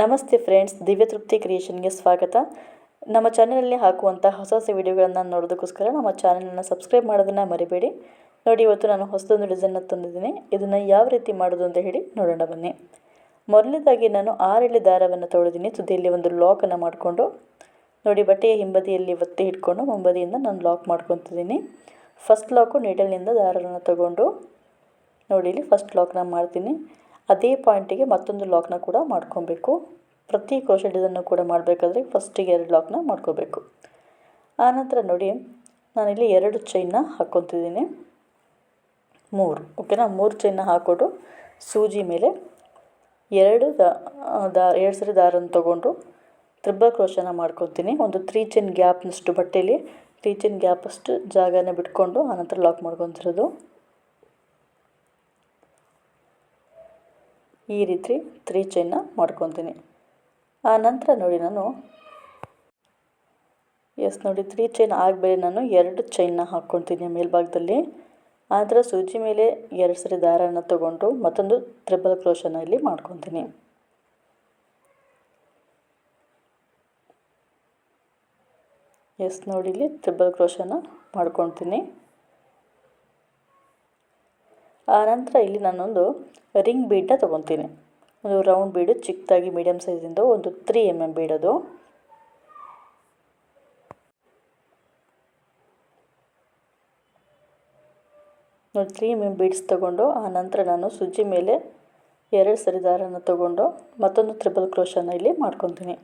ನಮಸ್ತೆ ಫ್ರೆಂಡ್ಸ್, ದಿವ್ಯ ತೃಪ್ತಿ ಕ್ರಿಯೇಷನ್ಗೆ ಸ್ವಾಗತ. ನಮ್ಮ ಚಾನಲಲ್ಲಿ ಹಾಕುವಂಥ ಹೊಸ ಹೊಸ ವಿಡಿಯೋಗಳನ್ನು ನೋಡೋದಕ್ಕೋಸ್ಕರ ನಮ್ಮ ಚಾನಲನ್ನು ಸಬ್ಸ್ಕ್ರೈಬ್ ಮಾಡೋದನ್ನು ಮರಿಬೇಡಿ. ನೋಡಿ, ಇವತ್ತು ನಾನು ಹೊಸದೊಂದು ಡಿಸೈನ್ನ ತಂದಿದ್ದೀನಿ. ಇದನ್ನು ಯಾವ ರೀತಿ ಮಾಡೋದು ಅಂತ ಹೇಳಿ ನೋಡೋಣ ಬನ್ನಿ. ಮೊದಲನೇದಾಗಿ ನಾನು ಆರೆಳೆ ದಾರವನ್ನು ತೊಳೆದೀನಿ ತುದಿಯಲ್ಲಿ ಒಂದು ಲಾಕನ್ನು ಮಾಡಿಕೊಂಡು, ನೋಡಿ, ಬಟ್ಟೆಯ ಹಿಂಬದಿಯಲ್ಲಿ ಒತ್ತಿ ಇಟ್ಕೊಂಡು ಮುಂಬದಿಯಿಂದ ನಾನು ಲಾಕ್ ಮಾಡ್ಕೊತಿದ್ದೀನಿ. ಫಸ್ಟ್ ಲಾಕು ನೀಡಲ್ನಿಂದ ದಾರವನ್ನು ತಗೊಂಡು, ನೋಡಿ, ಇಲ್ಲಿ ಫಸ್ಟ್ ಲಾಕ್ನ ಮಾಡ್ತೀನಿ. ಅದೇ ಪಾಯಿಂಟಿಗೆ ಮತ್ತೊಂದು ಲಾಕ್ನ ಕೂಡ ಮಾಡ್ಕೊಬೇಕು. ಪ್ರತಿ ಕ್ರೋಶ ಡಿಸೈನ್ನು ಕೂಡ ಮಾಡಬೇಕಾದ್ರೆ ಫಸ್ಟಿಗೆ ಎರಡು ಲಾಕ್ನ ಮಾಡ್ಕೋಬೇಕು. ಆನಂತರ ನೋಡಿ, ನಾನಿಲ್ಲಿ ಎರಡು ಚೈನ್ನ ಹಾಕ್ಕೊತಿದ್ದೀನಿ. ಮೂರು ಓಕೆನಾ ಮೂರು ಚೈನ್ನ ಹಾಕ್ಕೊಂಡು ಸೂಜಿ ಮೇಲೆ ಎರಡು ದಾ ಎರಡು ಸರಿ ದಾರನ ತೊಗೊಂಡು ತ್ರಿಬ್ಬಲ್ ಕ್ರೋಶನ ಮಾಡ್ಕೊತೀನಿ. ಒಂದು ತ್ರೀ ಚೈನ್ ಗ್ಯಾಪ್ನಷ್ಟು ಬಟ್ಟೆಯಲ್ಲಿ ತ್ರೀ ಚೈನ್ ಗ್ಯಾಪಷ್ಟು ಜಾಗನ ಬಿಟ್ಕೊಂಡು ಆನಂತರ ಲಾಕ್ ಮಾಡ್ಕೊತಿರೋದು. ಈ ರೀತಿ ತ್ರೀ ಚೈನ್ನ ಮಾಡ್ಕೊತೀನಿ. ಆ ನಂತರ ನೋಡಿ ನಾನು. ಎಸ್ ನೋಡಿ ತ್ರೀ ಚೈನ್ ಆಗಬೇಡಿ ನಾನು ಎರಡು ಚೈನ್ನ ಹಾಕ್ಕೊತೀನಿ ಮೇಲ್ಭಾಗದಲ್ಲಿ. ಆದರೆ ಸೂಜಿ ಮೇಲೆ ಎರಡು ಸರಿ ದಾರನ ತಗೊಂಡು ಮತ್ತೊಂದು ತ್ರಿಬಲ್ ಕ್ರೋಶನ ಇಲ್ಲಿ ಮಾಡ್ಕೊತೀನಿ. ಎಸ್ ನೋಡಿ, ಇಲ್ಲಿ ತ್ರಿಬಲ್ ಕ್ರೋಶನ ಮಾಡ್ಕೊತೀನಿ. ಆನಂತರ ಇಲ್ಲಿ ನಾನೊಂದು ರಿಂಗ್ ಬೀಡನ್ನ ತೊಗೊತೀನಿ. ಒಂದು ರೌಂಡ್ ಬೀಡು ಚಿಕ್ಕದಾಗಿ ಮೀಡಿಯಮ್ ಸೈಜಿಂದ ಒಂದು ತ್ರೀ ಎಂ ಎಂ ಬೀಡೋದು. ನೋಡಿ ತ್ರೀ ಎಂ ಎಂ ಬೀಡ್ಸ್ ತೊಗೊಂಡು, ಆ ನಂತರ ನಾನು ಸುಜ್ಜಿ ಮೇಲೆ ಎರಡು ಸರಿದಾರನ್ನು ದಾರನ ತೊಗೊಂಡು ಮತ್ತೊಂದು ತ್ರಿಬಲ್ ಕ್ರೋಶನ ಇಲ್ಲಿ ಮಾಡ್ಕೊತೀನಿ.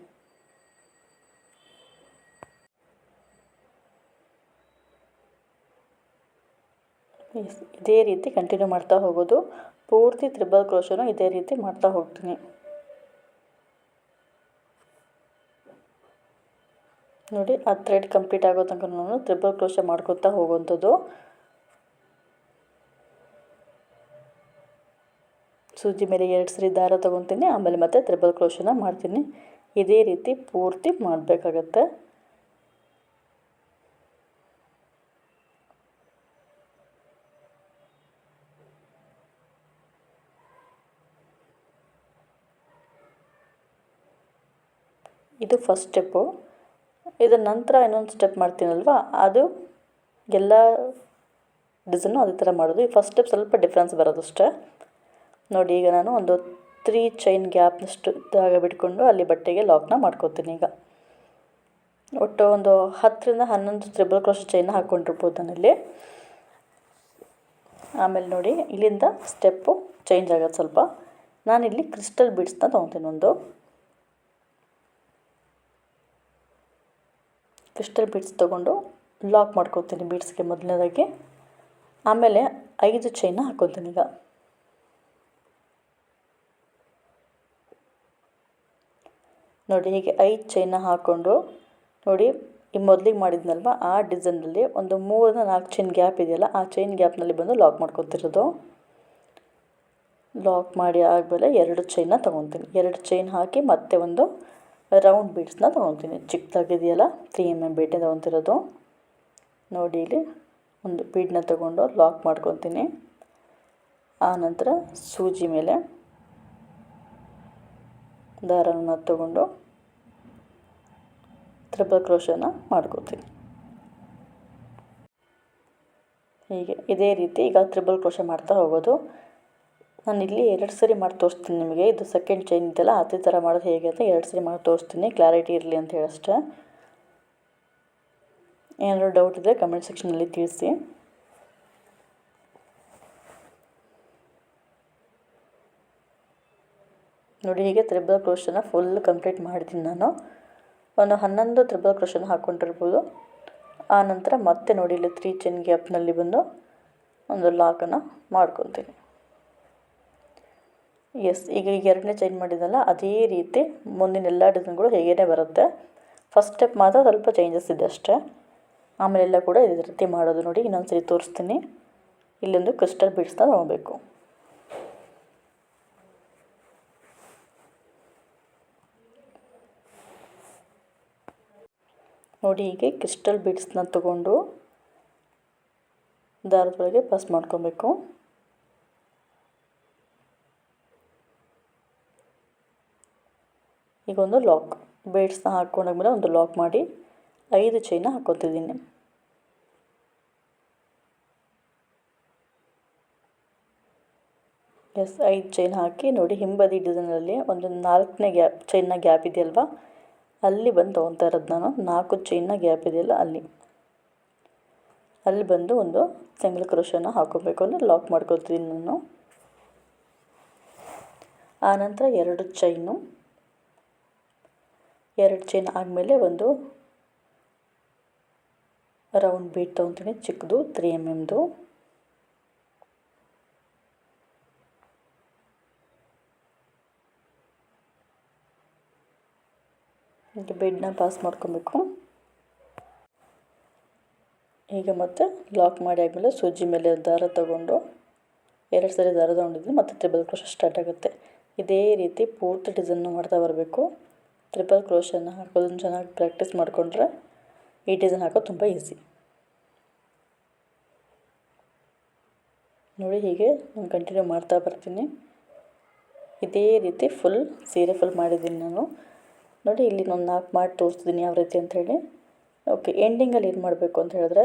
ಇದೇ ರೀತಿ ಕಂಟಿನ್ಯೂ ಮಾಡ್ತಾ ಹೋಗೋದು. ಪೂರ್ತಿ ತ್ರಿಬಲ್ ಕ್ರೋಶನು ಇದೇ ರೀತಿ ಮಾಡ್ತಾ ಹೋಗ್ತೀನಿ. ನೋಡಿ, ಆ ಥ್ರೆಡ್ ಕಂಪ್ಲೀಟ್ ಆಗೋ ತನಕ ನಾನು ತ್ರಿಬಲ್ ಕ್ರೋಶ ಮಾಡ್ಕೊತಾ ಹೋಗುವಂಥದ್ದು. ಸೂಜಿ ಮೇಲೆ ಎರಡು ಸರಿ ದಾರ ತೊಗೊತೀನಿ, ಆಮೇಲೆ ಮತ್ತೆ ತ್ರಿಬಲ್ ಕ್ರೋಶನ ಮಾಡ್ತೀನಿ. ಇದೇ ರೀತಿ ಪೂರ್ತಿ ಮಾಡಬೇಕಾಗತ್ತೆ. ಇದು ಫಸ್ಟ್ ಸ್ಟೆಪ್ಪು ಇದರ ನಂತರ ಇನ್ನೊಂದು ಸ್ಟೆಪ್ ಮಾಡ್ತೀನಲ್ವ? ಅದು ಎಲ್ಲ ಡಿಸೈನು ಅದೇ ಥರ ಮಾಡೋದು. ಈ ಫಸ್ಟ್ ಸ್ಟೆಪ್ ಸ್ವಲ್ಪ ಡಿಫ್ರೆನ್ಸ್ ಬರೋದು ಅಷ್ಟೇ. ನೋಡಿ, ಈಗ ನಾನು ಒಂದು ತ್ರೀ ಚೈನ್ ಗ್ಯಾಪ್ನಷ್ಟು ಜಾಗ ಬಿಟ್ಕೊಂಡು ಅಲ್ಲಿ ಬಟ್ಟೆಗೆ ಲಾಕ್ನ ಮಾಡ್ಕೋತೀನಿ ಈಗ. ಒಟ್ಟು ಒಂದು ಹತ್ತರಿಂದ ಹನ್ನೊಂದು ತ್ರಿಬಲ್ ಕ್ರೋಶ ಚೈನ್ ಹಾಕ್ಕೊಂಡಿರ್ಬೋದು ನನ್ನಲ್ಲಿ ಆಮೇಲೆ ನೋಡಿ, ಇಲ್ಲಿಂದ ಸ್ಟೆಪ್ಪು ಚೇಂಜ್ ಆಗೋದು ಸ್ವಲ್ಪ. ನಾನಿಲ್ಲಿ ಕ್ರಿಸ್ಟಲ್ ಬೀಡ್ಸ್ನ ತೊಗೊತೀನಿ ಒಂದು. ಕ್ರಿಸ್ಟಲ್ ಬೀಡ್ಸ್ ತೊಗೊಂಡು ಲಾಕ್ ಮಾಡ್ಕೊತೀನಿ ಬೀಡ್ಸ್ಗೆ ಮೊದಲನೇದಾಗಿ. ಆಮೇಲೆ ಐದು ಚೈನ ಹಾಕ್ಕೊತೀನಿ ಈಗ. ನೋಡಿ, ಹೀಗೆ ಐದು ಚೈನ ಹಾಕ್ಕೊಂಡು ನೋಡಿ, ಈ ಮೊದಲಿಗೆ ಮಾಡಿದ್ನಲ್ವ? ಆ ಡಿಸೈನಲ್ಲಿ ಒಂದು ಮೂರರಿಂದ ನಾಲ್ಕು ಚೈನ್ ಗ್ಯಾಪ್ ಇದೆಯಲ್ಲ, ಆ ಚೈನ್ ಗ್ಯಾಪ್ನಲ್ಲಿ ಬಂದು ಲಾಕ್ ಮಾಡ್ಕೊತಿರೋದು. ಲಾಕ್ ಮಾಡಿ ಆದಮೇಲೆ ಎರಡು ಚೈನ ತೊಗೊತೀನಿ ಎರಡು ಚೈನ್ ಹಾಕಿ ಮತ್ತೆ ಒಂದು ರೌಂಡ್ ಬೀಡ್ಸ್ನ ತೊಗೊತೀನಿ. ಚಿಕ್ಕದಾಗಿದೆಯಲ್ಲ ತ್ರೀ ಎಂ ಎಂ ಬೀಡ್ನೇ ತೊಗೊತಿರೋದು. ನೋಡಿ ಇಲ್ಲಿ, ಒಂದು ಬೀಡ್ನ ತೊಗೊಂಡು ಲಾಕ್ ಮಾಡ್ಕೊತೀನಿ. ಆನಂತರ ಸೂಜಿ ಮೇಲೆ ದಾರನ ತಗೊಂಡು ತ್ರಿಬಲ್ ಕ್ರೋಶನ ಮಾಡ್ಕೋತೀನಿ. ಹೀಗೆ, ಇದೇ ರೀತಿ ಈಗ ತ್ರಿಬಲ್ ಕ್ರೋಶ ಮಾಡ್ತಾ ಹೋಗೋದು. ನಾನು ಇಲ್ಲಿ ಎರಡು ಸರಿ ಮಾಡಿ ತೋರಿಸ್ತೀನಿ ನಿಮಗೆ. ಇದು ಸೆಕೆಂಡ್ ಚೈನ್ ಇದೆಯಲ್ಲ, ಅದೇ ಥರ ಮಾಡೋದು ಹೇಗೆ ಅಂತ ಎರಡು ಸರಿ ಮಾಡಿ ತೋರಿಸ್ತೀನಿ. ಕ್ಲಾರಿಟಿ ಇರಲಿ ಅಂತ ಹೇಳಷ್ಟೆ ಏನಾದರೂ ಡೌಟ್ ಇದ್ದರೆ ಕಮೆಂಟ್ ಸೆಕ್ಷನಲ್ಲಿ ತಿಳಿಸಿ. ನೋಡಿ, ಹೀಗೆ ತ್ರಿಬಲ್ ಕ್ರೋಶನ ಫುಲ್ ಕಂಪ್ಲೀಟ್ ಮಾಡಿದ್ದೀನಿ ನಾನು. ಒಂದು ಹನ್ನೊಂದು ತ್ರಿಬಲ್ ಕ್ರೋಶನ ಹಾಕ್ಕೊಂಡಿರ್ಬೋದು ಆ ನಂತರ ಮತ್ತೆ ನೋಡಿ, ಇಲ್ಲಿ ತ್ರೀ ಚೈನ್ ಗ್ಯಾಪ್ನಲ್ಲಿ ಬಂದು ಒಂದು ಲಾಕನ್ನು ಮಾಡ್ಕೊತೀನಿ. ಎಸ್ ಈಗ ಈಗ ಎರಡನೇ ಚೇಂಜ್ ಮಾಡಿದ್ದಲ್ಲ ಅದೇ ರೀತಿ ಮುಂದಿನ ಎಲ್ಲ ಡಿಸೈನ್ಗಳು ಹೇಗೇ ಬರುತ್ತೆ. ಫಸ್ಟ್ ಸ್ಟೆಪ್ ಮಾತ್ರ ಸ್ವಲ್ಪ ಚೇಂಜಸ್ ಇದೆ ಅಷ್ಟೇ. ಆಮೇಲೆ ಆಮೇಲೆಲ್ಲ ಕೂಡ ಇದೇ ರೀತಿ ಮಾಡೋದು ನೋಡಿ ಇನ್ನೊಂದು ಸರಿ ತೋರಿಸ್ತೀನಿ. ಇಲ್ಲೊಂದು ಕ್ರಿಸ್ಟಲ್ ಬೀಡ್ಸ್ನ ನೋಡಬೇಕು ನೋಡಿ, ಹೀಗೆ ಕ್ರಿಸ್ಟಲ್ ಬೀಡ್ಸ್ನ ತಗೊಂಡು ದಾರದೊಳಗೆ ಪಾಸ್ ಮಾಡ್ಕೊಬೇಕು. ಈಗ ಒಂದು ಲಾಕ್ ಬೇಡ್ಸ್ನ ಹಾಕ್ಕೊಂಡಾದ್ಮೇಲೆ ಒಂದು ಲಾಕ್ ಮಾಡಿ ಐದು ಚೈನ ಹಾಕ್ಕೊತಿದ್ದೀನಿ ಎಸ್ ಐದು ಚೈನ್ ಹಾಕಿ ನೋಡಿ ಹಿಂಬದಿ ಡಿಸೈನಲ್ಲಿ ಒಂದು ನಾಲ್ಕನೇ ಗ್ಯಾಪ್ ಚೈನ್ನ ಗ್ಯಾಪ್ ಇದೆಯಲ್ವಾ? ಅಲ್ಲಿ ಬಂದು ತೊಗೊತಾ ಇರೋದು ನಾನು. ನಾಲ್ಕು ಚೈನ್ನ ಗ್ಯಾಪ್ ಇದೆಯಲ್ಲ ಅಲ್ಲಿ. ಅಲ್ಲಿ ಬಂದು ಒಂದು ಸಿಂಗಲ್ ಕ್ರೋಶನ ಹಾಕೋಬೇಕು ಅಂದರೆ ಲಾಕ್ ಮಾಡ್ಕೊತೀನಿ ನಾನು. ಆನಂತರ ಎರಡು ಚೈನು ಎರಡು ಚೈನ್ ಆದಮೇಲೆ ಒಂದು ರೌಂಡ್ ಬೀಟ್ ತೊಗೊತೀನಿ, ಚಿಕ್ಕದು ತ್ರೀ ಎಂ ಎಮ್ದು ಹೀಗೆ ಬೆಡ್ನ ಪಾಸ್ ಮಾಡ್ಕೊಬೇಕು. ಈಗ ಮತ್ತೆ ಲಾಕ್ ಮಾಡಿ ಆದಮೇಲೆ ಸೂಜಿ ಮೇಲೆ ದಾರ ತಗೊಂಡು, ಎರಡು ಸರಿ ದಾರ ತಗೊಂಡಿದ್ವಿ ಮತ್ತೆ ತ್ರಿಬಲ್ ಕ್ರೋಶ ಸ್ಟಾರ್ಟ್ ಆಗುತ್ತೆ. ಇದೇ ರೀತಿ ಪೂರ್ತಿ ಡಿಸೈನ್ ಮಾಡ್ತಾ ಬರಬೇಕು. ತ್ರಿಬಲ್ ಕ್ರೋಷನ್ನು ಹಾಕೋದನ್ನು ಚೆನ್ನಾಗಿ ಪ್ರಾಕ್ಟೀಸ್ ಮಾಡಿಕೊಂಡ್ರೆ ಈ ಡಿಸೈನ್ ಹಾಕೋದು ತುಂಬ ಈಸಿ ನೋಡಿ ಹೀಗೆ ನಾನು ಕಂಟಿನ್ಯೂ ಮಾಡ್ತಾ ಬರ್ತೀನಿ. ಇದೇ ರೀತಿ ಫುಲ್ ಸೀರೆ ಫುಲ್ ಮಾಡಿದ್ದೀನಿ ನಾನು. ನೋಡಿ ಇಲ್ಲಿ ನಾನು ನಾಲ್ಕು ಮಾಡಿ ತೋರಿಸ್ತೀನಿ ಯಾವ ರೀತಿ ಅಂಥೇಳಿ ಓಕೆ ಎಂಡಿಂಗಲ್ಲಿ ಏನು ಮಾಡಬೇಕು ಅಂತ ಹೇಳಿದ್ರೆ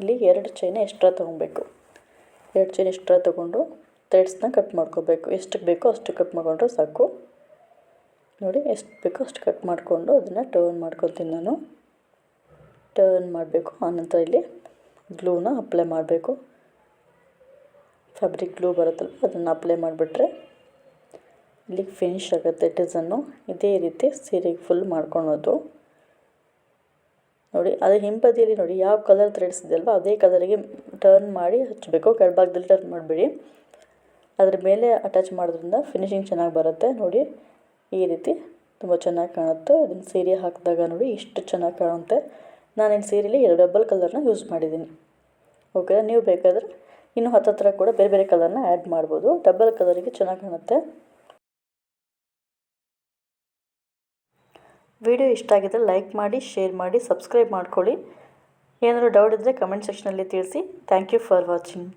ಇಲ್ಲಿ ಎರಡು ಚೈನ ಎಕ್ಸ್ಟ್ರಾ ತೊಗೊಬೇಕು ಎರಡು ಚೈನ್ ಎಕ್ಸ್ಟ್ರಾ ತೊಗೊಂಡು ಥ್ರೆಡ್ಸ್ನ ಕಟ್ ಮಾಡ್ಕೋಬೇಕು. ಎಷ್ಟಕ್ಕೆ ಬೇಕೋ ಅಷ್ಟು ಕಟ್ ಮಾಡಿಕೊಂಡ್ರೆ ಸಾಕು. ನೋಡಿ ಎಷ್ಟು ಬೇಕೋ ಅಷ್ಟು ಕಟ್ ಮಾಡಿಕೊಂಡು ಅದನ್ನು ಟರ್ನ್ ಮಾಡ್ಕೊತೀನಿ ನಾನು. ಟರ್ನ್ ಮಾಡಬೇಕು. ಆನಂತರ ಇಲ್ಲಿ ಗ್ಲೂನ ಅಪ್ಲೈ ಮಾಡಬೇಕು. ಫ್ಯಾಬ್ರಿಕ್ ಗ್ಲೂ ಬರುತ್ತಲ್ಲ, ಅದನ್ನು ಅಪ್ಲೈ ಮಾಡಿಬಿಟ್ರೆ ಇಲ್ಲಿ ಫಿನಿಶ್ ಆಗುತ್ತೆ ಡಿಸನ್ನು ಇದೇ ರೀತಿ ಸೀರೆಗೆ ಫುಲ್ ಮಾಡ್ಕೊಳೋದು. ನೋಡಿ, ಅದು ಹಿಂಬದಿಯಲ್ಲಿ ನೋಡಿ ಯಾವ ಕಲರ್ ಥ್ರೆಡ್ಸ್ ಇದೆಯಲ್ವ, ಅದೇ ಕಲರಿಗೆ ಟರ್ನ್ ಮಾಡಿ ಹಚ್ಚಬೇಕು. ಕೆಳಭಾಗದಲ್ಲಿ ಟರ್ನ್ ಮಾಡಬೇಡಿ. ಅದ್ರ ಮೇಲೆ ಅಟ್ಯಾಚ್ ಮಾಡೋದ್ರಿಂದ ಫಿನಿಶಿಂಗ್ ಚೆನ್ನಾಗಿ ಬರುತ್ತೆ. ನೋಡಿ ಈ ರೀತಿ ತುಂಬ ಚೆನ್ನಾಗಿ ಕಾಣುತ್ತೆ. ಅದನ್ನು ಸೀರೆ ಹಾಕಿದಾಗ ನೋಡಿ ಇಷ್ಟು ಚೆನ್ನಾಗಿ ಕಾಣುತ್ತೆ. ನಾನಿನ್ನು ಸೀರೆಯಲ್ಲಿ ಎರಡು ಡಬಲ್ ಕಲರ್ನ ಯೂಸ್ ಮಾಡಿದ್ದೀನಿ. ಓಕೆ ನೀವು ಬೇಕಾದರೆ ಇನ್ನು ಹತ್ತತ್ರ ಕೂಡ ಬೇರೆ ಬೇರೆ ಕಲರ್ನ ಆ್ಯಡ್ ಮಾಡ್ಬೋದು. ಡಬಲ್ ಕಲರಿಗೆ ಚೆನ್ನಾಗಿ ಕಾಣುತ್ತೆ. ವಿಡಿಯೋ ಇಷ್ಟ ಆಗಿದ್ದರೆ ಲೈಕ್ ಮಾಡಿ ಶೇರ್ ಮಾಡಿ ಸಬ್ಸ್ಕ್ರೈಬ್ ಮಾಡ್ಕೊಳ್ಳಿ. ಏನಾದರೂ ಡೌಟ್ ಇದ್ದರೆ ಕಮೆಂಟ್ ಸೆಕ್ಷನಲ್ಲಿ ತಿಳಿಸಿ. Thank you for watching